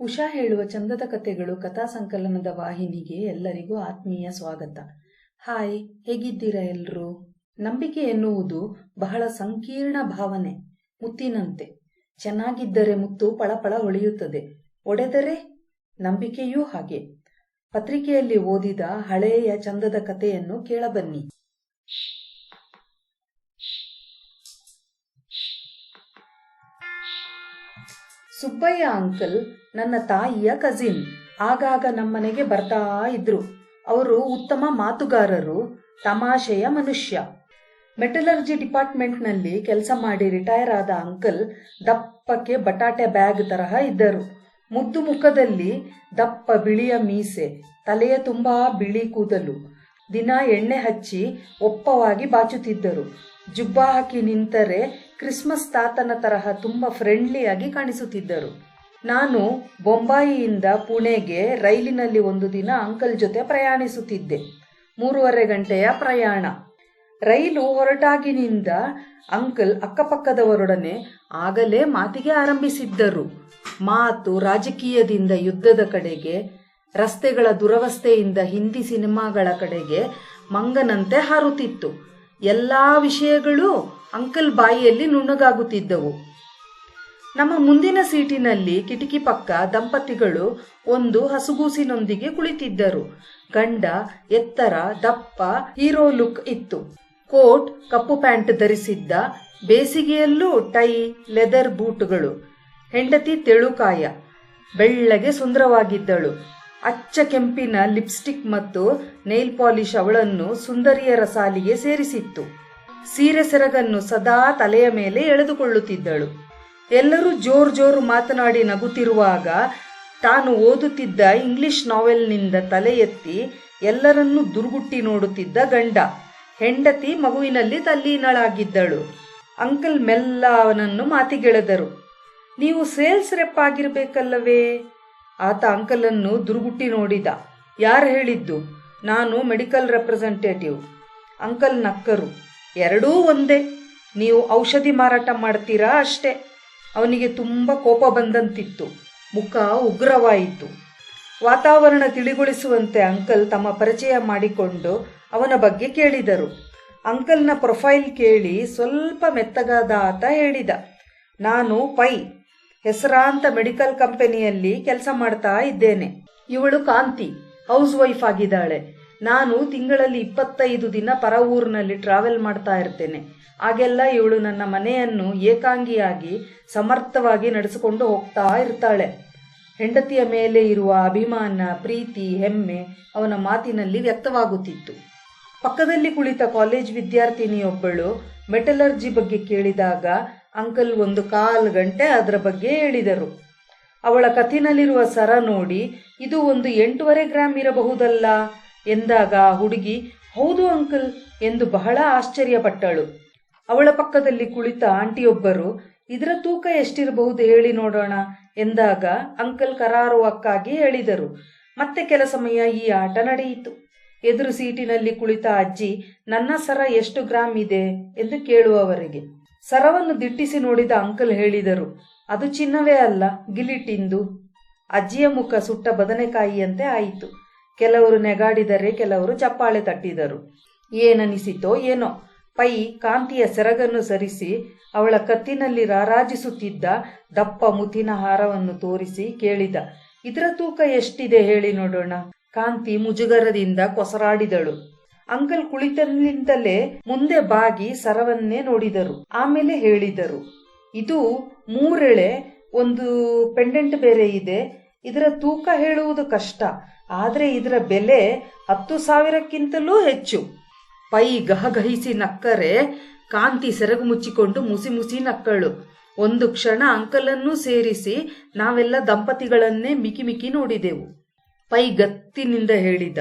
ಉಷಾ ಹೇಳುವ ಚಂದದ ಕಥೆಗಳು ಕಥಾ ಸಂಕಲನದ ವಾಹಿನಿಗೆ ಎಲ್ಲರಿಗೂ ಆತ್ಮೀಯ ಸ್ವಾಗತ. ಹಾಯ್, ಹೇಗಿದ್ದೀರಾ ಎಲ್ರೂ? ನಂಬಿಕೆ ಎನ್ನುವುದು ಬಹಳ ಸಂಕೀರ್ಣ ಭಾವನೆ, ಮುತ್ತಿನಂತೆ. ಚೆನ್ನಾಗಿದ್ದರೆ ಮುತ್ತು ಪಳಪಳ ಹೊಳೆಯುತ್ತದೆ. ಒಡೆದರೆ ನಂಬಿಕೆಯೂ ಹಾಗೆ. ಪತ್ರಿಕೆಯಲ್ಲಿ ಓದಿದ ಹಳೆಯ ಚಂದದ ಕಥೆಯನ್ನು ಕೇಳಬನ್ನಿ. ಸುಬ್ಬಯ್ಯ ಅಂಕಲ್ ನನ್ನ ತಾಯಿಯ ಕಸಿನ್ ಆಗಾಗ ನಮ್ಮನೆಗೆ ಬರ್ತಾ ಇದ್ರು. ಅವರು ಉತ್ತಮ ಮಾತುಗಾರರು, ತಮಾಷೆಯ ಮನುಷ್ಯ. ಮೆಟಲರ್ಜಿ ಡಿಪಾರ್ಟ್ಮೆಂಟ್ನಲ್ಲಿ ಕೆಲಸ ಮಾಡಿ ರಿಟೈರ್ ಆದ ಅಂಕಲ್ ದಪ್ಪಕ್ಕೆ ಬಟಾಟೆ ಬ್ಯಾಗ್ ತರಹ ಇದ್ದರು. ಮುದ್ದು ಮುಖದಲ್ಲಿ ದಪ್ಪ ಬಿಳಿಯ ಮೀಸೆ, ತಲೆಯ ತುಂಬಾ ಬಿಳಿ ಕೂದಲು. ದಿನ ಎಣ್ಣೆ ಹಚ್ಚಿ ಒಪ್ಪವಾಗಿ ಬಾಚುತ್ತಿದ್ದರು. ಜುಬ್ಬ ಹಾಕಿ ನಿಂತರೆ ಕ್ರಿಸ್ಮಸ್ ತಾತನ ತರಹ ತುಂಬ ಫ್ರೆಂಡ್ಲಿಯಾಗಿ ಕಾಣಿಸುತ್ತಿದ್ದರು. ನಾನು ಬೊಂಬಾಯಿಯಿಂದ ಪುಣೆಗೆ ರೈಲಿನಲ್ಲಿ ಒಂದು ದಿನ ಅಂಕಲ್ ಜೊತೆ ಪ್ರಯಾಣಿಸುತ್ತಿದ್ದೆ. ಮೂರುವರೆ ಗಂಟೆಯ ಪ್ರಯಾಣ. ರೈಲು ಹೊರಟಾಗಿನಿಂದ ಅಂಕಲ್ ಅಕ್ಕಪಕ್ಕದವರೊಡನೆ ಆಗಲೇ ಮಾತಿಗೆ ಆರಂಭಿಸಿದ್ದರು. ಮಾತು ರಾಜಕೀಯದಿಂದ ಯುದ್ಧದ ಕಡೆಗೆ, ರಸ್ತೆಗಳ ದುರವಸ್ಥೆಯಿಂದ ಹಿಂದಿ ಸಿನಿಮಾಗಳ ಕಡೆಗೆ ಮಂಗನಂತೆ ಹಾರುತ್ತಿತ್ತು. ಎಲ್ಲಾ ವಿಷಯಗಳು ಅಂಕಲ್ ಬಾಯಿಯಲ್ಲಿ ನುಣ್ಣಗಾಗುತ್ತಿದ್ದವು. ನಮ್ಮ ಮುಂದಿನ ಸೀಟಿನಲ್ಲಿ ಕಿಟಕಿ ಪಕ್ಕ ದಂಪತಿಗಳು ಒಂದು ಹಸುಗೂಸಿನೊಂದಿಗೆ ಕುಳಿತಿದ್ದರು. ಗಂಡ, ಎತ್ತರ, ದಪ್ಪ, ಹೀರೋ ಲುಕ್ ಇತ್ತು. ಕೋಟ್, ಕಪ್ಪು ಪ್ಯಾಂಟ್ ಧರಿಸಿದ್ದ, ಬೇಸಿಗೆಯಲ್ಲೂ ಟೈ, ಲೆದರ್ ಬೂಟುಗಳು. ಹೆಂಡತಿ ತೆಳುಕಾಯ ಬೆಳ್ಳಗೆ ಸುಂದರವಾಗಿದ್ದಳು. ಅಚ್ಚ ಕೆಂಪಿನ ಲಿಪ್ಸ್ಟಿಕ್ ಮತ್ತು ನೈಲ್ ಪಾಲಿಶ್ ಅವಳನ್ನು ಸುಂದರಿಯರ ಸಾಲಿಗೆ ಸೇರಿಸಿತ್ತು. ಸೀರೆ ಸೆರಗನ್ನು ಸದಾ ತಲೆಯ ಮೇಲೆ ಎಳೆದುಕೊಳ್ಳುತ್ತಿದ್ದಳು. ಎಲ್ಲರೂ ಜೋರು ಜೋರು ಮಾತನಾಡಿ ನಗುತ್ತಿರುವಾಗ ತಾನು ಓದುತ್ತಿದ್ದ ಇಂಗ್ಲಿಷ್ ನಾವೆಲ್ನಿಂದ ತಲೆ ಎತ್ತಿ ಎಲ್ಲರನ್ನೂ ದುರ್ಗುಟ್ಟಿ ನೋಡುತ್ತಿದ್ದ ಗಂಡ. ಹೆಂಡತಿ ಮಗುವಿನಲ್ಲಿ ತಲ್ಲೀನಳಾಗಿದ್ದಳು. ಅಂಕಲ್ ಮೆಲ್ಲ ಅವನನ್ನು ಮಾತಿಗೆಳೆದರು. ನೀವು ಸೇಲ್ಸ್ ರೆಪ್ ಆಗಿರ್ಬೇಕಲ್ಲವೇ? ಆತ ಅಂಕಲನ್ನು ದುರುಗುಟ್ಟಿ ನೋಡಿದ. ಯಾರು ಹೇಳಿದ್ದು? ನಾನು ಮೆಡಿಕಲ್ ರೆಪ್ರೆಸೆಂಟೇಟಿವ್. ಅಂಕಲ್ ನಕ್ಕರು. ಎರಡೂ ಒಂದೇ. ನೀವು ಔಷಧಿ ಮಾರಾಟ ಮಾಡ್ತೀರಾ ಅಷ್ಟೇ. ಅವನಿಗೆ ತುಂಬ ಕೋಪ ಬಂದಂತಿತ್ತು. ಮುಖ ಉಗ್ರವಾಯಿತು. ವಾತಾವರಣ ತಿಳಿಗೊಳಿಸುವಂತೆ ಅಂಕಲ್ ತಮ್ಮ ಪರಿಚಯ ಮಾಡಿಕೊಂಡು ಅವನ ಬಗ್ಗೆ ಕೇಳಿದರು. ಅಂಕಲ್ನ ಪ್ರೊಫೈಲ್ ಕೇಳಿ ಸ್ವಲ್ಪ ಮೆತ್ತಗಾದ ಆತ ಹೇಳಿದ. ನಾನು ಪೈ. ಹೆಸರಾಂತ ಮೆಡಿಕಲ್ ಕಂಪನಿಯಲ್ಲಿ ಕೆಲಸ ಮಾಡ್ತಾ ಇದ್ದೇನೆ. ಇವಳು ಕಾಂತಿ, ಹೌಸ್ ವೈಫ್ ಆಗಿದ್ದಾಳೆ. ನಾನು ತಿಂಗಳಲ್ಲಿ ಇಪ್ಪತ್ತೈದು ದಿನ ಪರ ಊರಿನಲ್ಲಿ ಟ್ರಾವೆಲ್ ಮಾಡ್ತಾ ಇರ್ತೇನೆ. ಆಗೆಲ್ಲ ಇವಳು ನನ್ನ ಮನೆಯನ್ನು ಏಕಾಂಗಿಯಾಗಿ ಸಮರ್ಥವಾಗಿ ನಡೆಸಿಕೊಂಡು ಹೋಗ್ತಾ ಇರ್ತಾಳೆ. ಹೆಂಡತಿಯ ಮೇಲೆ ಇರುವ ಅಭಿಮಾನ, ಪ್ರೀತಿ, ಹೆಮ್ಮೆ ಅವನ ಮಾತಿನಲ್ಲಿ ವ್ಯಕ್ತವಾಗುತ್ತಿತ್ತು. ಪಕ್ಕದಲ್ಲಿ ಕುಳಿತ ಕಾಲೇಜ್ ವಿದ್ಯಾರ್ಥಿನಿಯೊಬ್ಬಳು ಮೆಟಲರ್ಜಿ ಬಗ್ಗೆ ಕೇಳಿದಾಗ ಅಂಕಲ್ ಒಂದು ಕಾಲು ಗಂಟೆ ಅದರ ಬಗ್ಗೆ ಹೇಳಿದರು. ಅವಳ ಕಥಿನಲ್ಲಿರುವ ಸರ ನೋಡಿ, ಇದು ಒಂದು ಎಂಟೂವರೆ ಗ್ರಾಮ್ ಇರಬಹುದಲ್ಲ? ಎಂದಾಗ ಆ ಹುಡುಗಿ, ಹೌದು ಅಂಕಲ್ ಎಂದು ಬಹಳ ಆಶ್ಚರ್ಯಪಟ್ಟಳು. ಅವಳ ಪಕ್ಕದಲ್ಲಿ ಕುಳಿತ ಆಂಟಿಯೊಬ್ಬರು, ಇದರ ತೂಕ ಎಷ್ಟಿರಬಹುದು ಹೇಳಿ ನೋಡೋಣ ಎಂದಾಗ ಅಂಕಲ್ ಕರಾರುವಕ್ಕಾಗಿ ಹೇಳಿದರು. ಮತ್ತೆ ಕೆಲ ಸಮಯ ಈ ಆಟ ನಡೆಯಿತು. ಎದುರು ಸೀಟಿನಲ್ಲಿ ಕುಳಿತ ಅಜ್ಜಿ, ನನ್ನ ಸರ ಎಷ್ಟು ಗ್ರಾಮ್ ಇದೆ? ಎಂದು ಕೇಳುವವರೆಗೆ. ಸರವನ್ನು ದಿಟ್ಟಿಸಿ ನೋಡಿದ ಅಂಕಲ್ ಹೇಳಿದರು, ಅದು ಚಿನ್ನವೇ ಅಲ್ಲ ಗಿಲಿಟಿಂದು ಅಜ್ಜಿಯ ಮುಖ ಸುಟ್ಟ ಬದನೆಕಾಯಿಯಂತೆ ಆಯಿತು. ಕೆಲವರು ನೆಗಾಡಿದರೆ ಕೆಲವರು ಚಪ್ಪಾಳೆ ತಟ್ಟಿದರು. ಏನನಿಸಿತೋ ಏನೋ. ಪೈ ಕಾಂತಿಯ ಸೆರಗನ್ನು ಸರಿಸಿ, ಅವಳ ಕತ್ತಿನಲ್ಲಿ ರಾರಾಜಿಸುತ್ತಿದ್ದ ದಪ್ಪ ಮುತಿನ ಹಾರವನ್ನು ತೋರಿಸಿ ಕೇಳಿದ, ಇದರ ತೂಕ ಎಷ್ಟಿದೆ ಹೇಳಿ ನೋಡೋಣ ಕಾಂತಿ ಮುಜುಗರದಿಂದ ಕೊಸರಾಡಿದಳು. ಅಂಕಲ್ ಕುಳಿತಲ್ಲಿಂದಲೇ ಮುಂದೆ ಬಾಗಿ ಸರವನ್ನೇ ನೋಡಿದರು. ಆಮೇಲೆ ಹೇಳಿದರು, ಇದು ಮೂರೆಳೆ, ಒಂದು ಪೆಂಡೆಂಟ್ ಬೇರೆ ಇದೆ. ಇದರ ತೂಕ ಹೇಳುವುದು ಕಷ್ಟ. ಆದರೆ ಇದರ ಬೆಲೆ ಹತ್ತು ಸಾವಿರಕ್ಕಿಂತಲೂ ಹೆಚ್ಚು. ಪೈ ಗಹಗಹಿಸಿ ನಕ್ಕರೆ, ಕಾಂತಿ ಸೆರಗು ಮುಚ್ಚಿಕೊಂಡು ಮುಸಿ ಮುಸಿ ನಕ್ಕಳು. ಒಂದು ಕ್ಷಣ ಅಂಕಲನ್ನೂ ಸೇರಿಸಿ ನಾವೆಲ್ಲ ದಂಪತಿಗಳನ್ನೇ ಮಿಕಿ ಮಿಕಿ ನೋಡಿದೆವು. ಪೈ ಗತ್ತಿನಿಂದ ಹೇಳಿದ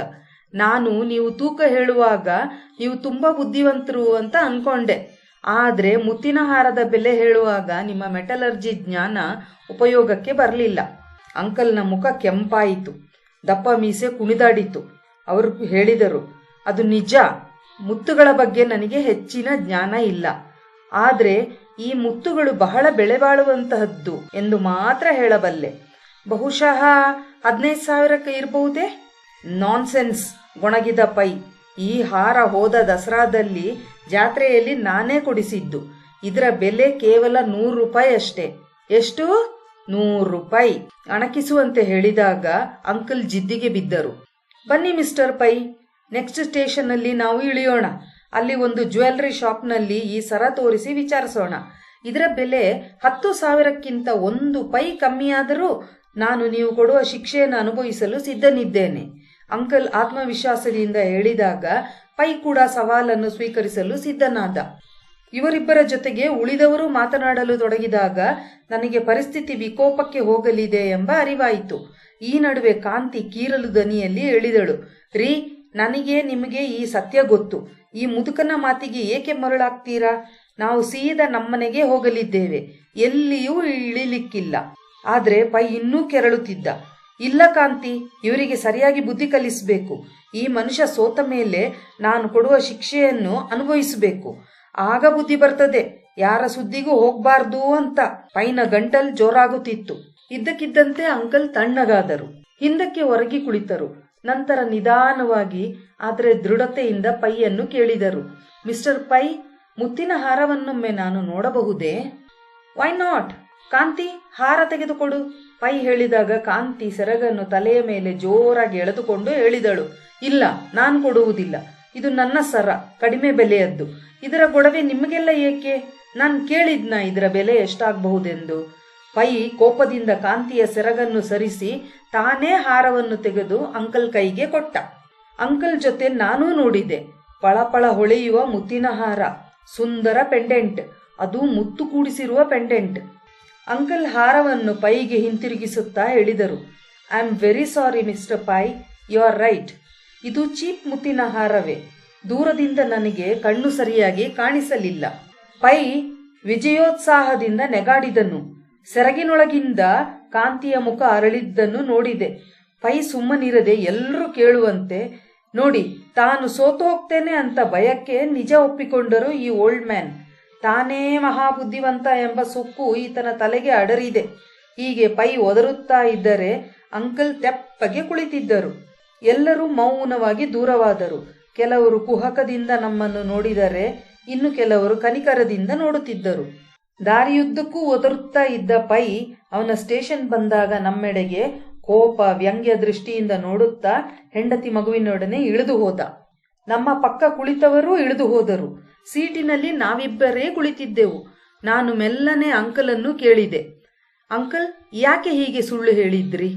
ನಾನು ನೀವು ತೂಕ ಹೇಳುವಾಗ ನೀವು ತುಂಬ ಬುದ್ಧಿವಂತರು ಅಂತ ಅನ್ಕೊಂಡೆ. ಆದರೆ ಮುತ್ತಿನ ಹಾರದ ಬೆಲೆ ಹೇಳುವಾಗ ನಿಮ್ಮ ಮೆಟಲರ್ಜಿ ಜ್ಞಾನ ಉಪಯೋಗಕ್ಕೆ ಬರಲಿಲ್ಲ. ಅಂಕಲ್ನ ಮುಖ ಕೆಂಪಾಯಿತು. ದಪ್ಪ ಮೀಸೆ ಕುಣಿದಾಡಿತು. ಅವರು ಹೇಳಿದರು, ಅದು ನಿಜ. ಮುತ್ತುಗಳ ಬಗ್ಗೆ ನನಗೆ ಹೆಚ್ಚಿನ ಜ್ಞಾನ ಇಲ್ಲ. ಆದರೆ ಈ ಮುತ್ತುಗಳು ಬಹಳ ಬೆಳೆ ಬಾಳುವಂತಹದ್ದು ಎಂದು ಮಾತ್ರ ಹೇಳಬಲ್ಲೆ. ಬಹುಶಃ ಹದಿನೈದು ಸಾವಿರಕ್ಕೆ ಇರಬಹುದೇ? Nonsense ಗೊಣಗಿದ pi. ಈ ಹಾರ ಹೋದ ದಸರಾದಲ್ಲಿ ಜಾತ್ರೆಯಲ್ಲಿ ನಾನೇ ಕೊಡಿಸಿದ್ದು. ಇದರ ಬೆಲೆ ಕೇವಲ ನೂರು ರೂಪಾಯಿ ಅಷ್ಟೇ. ಎಷ್ಟು? ನೂರು ರೂಪಾಯಿ. ಅಣಕಿಸುವಂತೆ ಹೇಳಿದಾಗ ಅಂಕಲ್ ಜಿದ್ದಿಗೆ ಬಿದ್ದರು. ಬನ್ನಿ ಮಿಸ್ಟರ್ ಪೈ. ನೆಕ್ಸ್ಟ್ ಸ್ಟೇಷನ್ನಲ್ಲಿ ನಾವು ಇಳಿಯೋಣ. ಅಲ್ಲಿ ಒಂದು ಜ್ಯುವೆಲ್ಲರಿ ಶಾಪ್ನಲ್ಲಿ ಈ ಸರ ತೋರಿಸಿ ವಿಚಾರಿಸೋಣ. ಇದರ ಬೆಲೆ ಹತ್ತು ಸಾವಿರಕ್ಕಿಂತ ಒಂದು ಪೈ ಕಮ್ಮಿಯಾದರೂ ನಾನು ನೀವು ಕೊಡುವ ಶಿಕ್ಷೆಯನ್ನು ಅನುಭವಿಸಲು ಸಿದ್ಧನಿದ್ದೇನೆ. ಅಂಕಲ್ ಆತ್ಮವಿಶ್ವಾಸದಿಂದ ಹೇಳಿದಾಗ ಪೈ ಕೂಡ ಸವಾಲನ್ನು ಸ್ವೀಕರಿಸಲು ಸಿದ್ಧನಾದ. ಇವರಿಬ್ಬರ ಜೊತೆಗೆ ಉಳಿದವರು ಮಾತನಾಡಲು ತೊಡಗಿದಾಗ ನನಗೆ ಪರಿಸ್ಥಿತಿ ವಿಕೋಪಕ್ಕೆ ಹೋಗಲಿದೆ ಎಂಬ ಅರಿವಾಯಿತು. ಈ ನಡುವೆ ಕಾಂತಿ ಕೀರಲು ದನಿಯಲ್ಲಿ ಹೇಳಿದಳು ರೀ, ನನಗೆ ನಿಮಗೆ ಈ ಸತ್ಯ ಗೊತ್ತು. ಈ ಮುದುಕನ ಮಾತಿಗೆ ಏಕೆ ಮರಳಾಗ್ತೀರಾ? ನಾವು ಸೀದಾ ನಮ್ಮನೆಗೆ ಹೋಗಲಿದ್ದೇವೆ. ಎಲ್ಲಿಯೂ ಇಳಿಲಿಕ್ಕಿಲ್ಲ. ಆದರೆ ಪೈ ಇನ್ನೂ ಕೆರಳುತ್ತಿದ್ದ. ಇಲ್ಲ ಕಾಂತಿ, ಇವರಿಗೆ ಸರಿಯಾಗಿ ಬುದ್ಧಿ ಕಲಿಸಬೇಕು. ಈ ಮನುಷ್ಯ ಸೋತ ಮೇಲೆ ನಾನು ಕೊಡುವ ಶಿಕ್ಷೆಯನ್ನು ಅನುಭವಿಸಬೇಕು. ಆಗ ಬುದ್ಧಿ ಬರ್ತದೆ. ಯಾರ ಸುದ್ದಿಗೂ ಹೋಗ್ಬಾರ್ದು ಅಂತ. ಪೈನ ಗಂಟಲ್ ಜೋರಾಗುತ್ತಿತ್ತು. ಇದ್ದಕ್ಕಿದ್ದಂತೆ ಅಂಕಲ್ ತಣ್ಣಗಾದರು. ಹಿಂದಕ್ಕೆ ಹೊರಗಿ ಕುಳಿತರು. ನಂತರ ನಿಧಾನವಾಗಿ ಆದರೆ ದೃಢತೆಯಿಂದ ಪೈಯನ್ನು ಕೇಳಿದರು. ಮಿಸ್ಟರ್ ಪೈ, ಮುತ್ತಿನ ಹಾರವನ್ನೊಮ್ಮೆ ನಾನು ನೋಡಬಹುದೇ? ವೈ ನಾಟ್ ಕಾಂತಿ, ಹಾರ ತೆಗೆದುಕೊಡು. ಪೈ ಹೇಳಿದಾಗ ಕಾಂತಿ ಸೆರಗನ್ನು ತಲೆಯ ಮೇಲೆ ಜೋರಾಗಿ ಎಳೆದುಕೊಂಡು ಹೇಳಿದಳು, ಇಲ್ಲ, ನಾನು ಕೊಡುವುದಿಲ್ಲ. ಇದು ನನ್ನ ಸರ, ಕಡಿಮೆ ಬೆಲೆಯದ್ದು. ಇದರ ಗೊಡವೆ ನಿಮಗೆಲ್ಲ ಏಕೆ? ನಾನು ಕೇಳಿದ್ನ ಇದರ ಬೆಲೆ ಎಷ್ಟಾಗಬಹುದೆಂದು. ಪೈ ಕೋಪದಿಂದ ಕಾಂತಿಯ ಸೆರಗನ್ನು ಸರಿಸಿ ತಾನೇ ಹಾರವನ್ನು ತೆಗೆದು ಅಂಕಲ್ ಕೈಗೆ ಕೊಟ್ಟ. ಅಂಕಲ್ ಜೊತೆ ನಾನೂ ನೋಡಿದೆ. ಪಳಪಳ ಹೊಳೆಯುವ ಮುತ್ತಿನ ಹಾರ, ಸುಂದರ ಪೆಂಡೆಂಟ್. ಅದು ಮುತ್ತು ಕೂಡಿಸಿರುವ ಪೆಂಡೆಂಟ್. ಅಂಕಲ್ ಹಾರವನ್ನು ಪೈಗೆ ಹಿಂತಿರುಗಿಸುತ್ತಾ ಹೇಳಿದರು I am very sorry mister Pai you are right ಇದು ಚೀಪ್ ಮುತ್ತಿನ ಹಾರವೇ. ದೂರದಿಂದ ನನಗೆ ಕಣ್ಣು ಸರಿಯಾಗಿ ಕಾಣಿಸಲಿಲ್ಲ. ಪೈ ವಿಜಯೋತ್ಸಾಹದಿಂದ ನೆಗಾಡಿದನು. ಸೆರಗಿನೊಳಗಿಂದ ಕಾಂತಿಯ ಮುಖ ಅರಳಿದ್ದನ್ನು ನೋಡಿದೆ. ಪೈ ಸುಮ್ಮನಿರದೆ ಎಲ್ಲರೂ ಕೇಳುವಂತೆ, ನೋಡಿ, ತಾನು ಸೋತು ಹೋಗ್ತೇನೆ ಅಂತ ಭಯಕ್ಕೆ ನಿಜ ಒಪ್ಪಿಕೊಂಡರು ಈ ಓಲ್ಡ್ ಮ್ಯಾನ್. ತಾನೇ ಮಹಾಬುದ್ಧಿವಂತ ಎಂಬ ಸುಕ್ಕು ಈತನ ತಲೆಗೆ ಅಡರಿದೆ. ಹೀಗೆ ಪೈ ಒದರುತ್ತಾ ಇದ್ದರೆ ಅಂಕಲ್ ತೆಪ್ಪಗೆ ಕುಳಿತಿದ್ದರು. ಎಲ್ಲರೂ ಮೌನವಾಗಿ ದೂರವಾದರು. ಕೆಲವರು ಕುಹಕದಿಂದ ನಮ್ಮನ್ನು ನೋಡಿದರೆ ಇನ್ನು ಕೆಲವರು ಕನಿಕರದಿಂದ ನೋಡುತ್ತಿದ್ದರು. ದಾರಿಯುದ್ದಕ್ಕೂ ಒದರುತ್ತಾ ಇದ್ದ ಪೈ ಅವನ ಸ್ಟೇಷನ್ ಬಂದಾಗ ನಮ್ಮೆಡೆಗೆ ಕೋಪ ವ್ಯಂಗ್ಯ ದೃಷ್ಟಿಯಿಂದ ನೋಡುತ್ತಾ ಹೆಂಡತಿ ಮಗುವಿನೊಡನೆ ಇಳಿದು ಹೋದ. ನಮ್ಮ ಪಕ್ಕ ಕುಳಿತವರೂ ಇಳಿದು ಹೋದರು. ಸೀಟಿನಲ್ಲಿ ನಾವಿಬ್ಬರೇ ಕುಳಿತಿದ್ದೆವು. ನಾನು ಮೆಲ್ಲನೆ ಅಂಕಲನ್ನು ಕೇಳಿದೆ. ಅಂಕಲ್, ಯಾಕೆ ಹೀಗೆ ಸುಳ್ಳು ಹೇಳಿದ್ರಿ?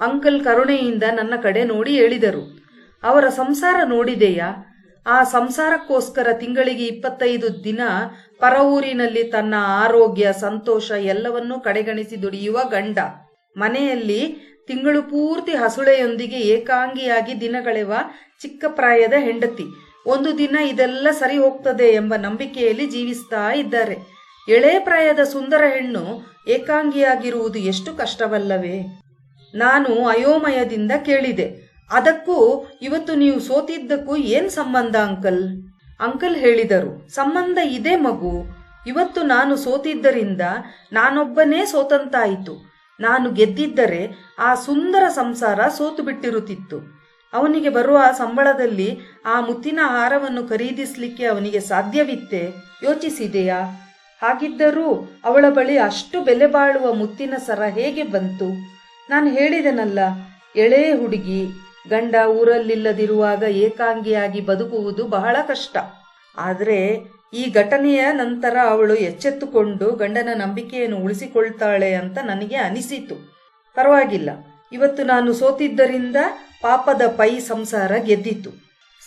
ಅಂಕಲ್ ಕರುಣೆಯಿಂದ ನನ್ನ ಕಡೆ ನೋಡಿ ಹೇಳಿದರು. ಅವರ ಸಂಸಾರ ನೋಡಿದೆಯಾ? ಆ ಸಂಸಾರಕ್ಕೋಸ್ಕರ ತಿಂಗಳಿಗೆ ಇಪ್ಪತ್ತೈದು ದಿನ ಪರ ಊರಿನಲ್ಲಿ ತನ್ನ ಆರೋಗ್ಯ, ಸಂತೋಷ ಎಲ್ಲವನ್ನೂ ಕಡೆಗಣಿಸಿ ದುಡಿಯುವ ಗಂಡ. ಮನೆಯಲ್ಲಿ ತಿಂಗಳು ಪೂರ್ತಿ ಹಸುಳೆಯೊಂದಿಗೆ ಏಕಾಂಗಿಯಾಗಿ ದಿನಗಳೆವ ಚಿಕ್ಕ ಪ್ರಾಯದ ಹೆಂಡತಿ. ಒಂದು ದಿನ ಇದೆಲ್ಲ ಸರಿ ಹೋಗ್ತದೆ ಎಂಬ ನಂಬಿಕೆಯಲ್ಲಿ ಜೀವಿಸ್ತಾ ಇದ್ದಾರೆ. ಎಳೆ ಪ್ರಾಯದ ಸುಂದರ ಹೆಣ್ಣು ಏಕಾಂಗಿಯಾಗಿರುವುದು ಎಷ್ಟು ಕಷ್ಟವಲ್ಲವೇ? ನಾನು ಅಯೋಮಯದಿಂದ ಕೇಳಿದೆ. ಅದಕ್ಕೂ ಇವತ್ತು ನೀವು ಸೋತಿದ್ದಕ್ಕೂ ಏನ್ ಸಂಬಂಧ ಅಂಕಲ್? ಅಂಕಲ್ ಹೇಳಿದರು, ಸಂಬಂಧ ಇದೆ ಮಗು. ಇವತ್ತು ನಾನು ಸೋತಿದ್ದರಿಂದ ನಾನೊಬ್ಬನೇ ಸೋತಂತಾಯಿತು. ನಾನು ಗೆದ್ದಿದ್ದರೆ ಆ ಸುಂದರ ಸಂಸಾರ ಸೋತು ಬಿಟ್ಟಿರುತ್ತಿತ್ತು. ಅವನಿಗೆ ಬರುವ ಸಂಬಳದಲ್ಲಿ ಆ ಮುತ್ತಿನ ಹಾರವನ್ನು ಖರೀದಿಸಲಿಕ್ಕೆ ಅವನಿಗೆ ಸಾಧ್ಯವಿತ್ತೆ. ಯೋಚಿಸಿದೆಯಾ? ಹಾಗಿದ್ದರೂ ಅವಳ ಬಳಿ ಅಷ್ಟು ಬೆಲೆ ಬಾಳುವ ಮುತ್ತಿನ ಸರ ಹೇಗೆ ಬಂತು? ನಾನು ಹೇಳಿದೆನಲ್ಲ, ಎಳೆ ಹುಡುಗಿ, ಗಂಡ ಊರಲ್ಲಿಲ್ಲದಿರುವಾಗ ಏಕಾಂಗಿಯಾಗಿ ಬದುಕುವುದು ಬಹಳ ಕಷ್ಟ. ಆದರೆ ಈ ಘಟನೆಯ ನಂತರ ಅವಳು ಎಚ್ಚೆತ್ತುಕೊಂಡು ಗಂಡನ ನಂಬಿಕೆಯನ್ನು ಉಳಿಸಿಕೊಳ್ತಾಳೆ ಅಂತ ನನಗೆ ಅನಿಸಿತು. ಪರವಾಗಿಲ್ಲ. ಇವತ್ತು ನಾನು ಸೋತಿದ್ದರಿಂದ ಪಾಪದ ಪೈ ಸಂಸಾರ ಗೆದ್ದಿತು.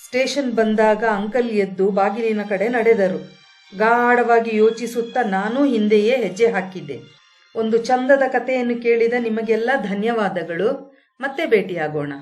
ಸ್ಟೇಷನ್ ಬಂದಾಗ ಅಂಕಲ್ ಎದ್ದು ಬಾಗಿಲಿನ ಕಡೆ ನಡೆದರು. ಗಾಢವಾಗಿ ಯೋಚಿಸುತ್ತಾ ನಾನು ಹಿಂದೆಯೇ ಹೆಜ್ಜೆ ಹಾಕಿದ್ದೆ. ಒಂದು ಚಂದದ ಕಥೆಯನ್ನು ಕೇಳಿದ ನಿಮಗೆಲ್ಲ ಧನ್ಯವಾದಗಳು. ಮತ್ತೆ ಭೇಟಿಯಾಗೋಣ.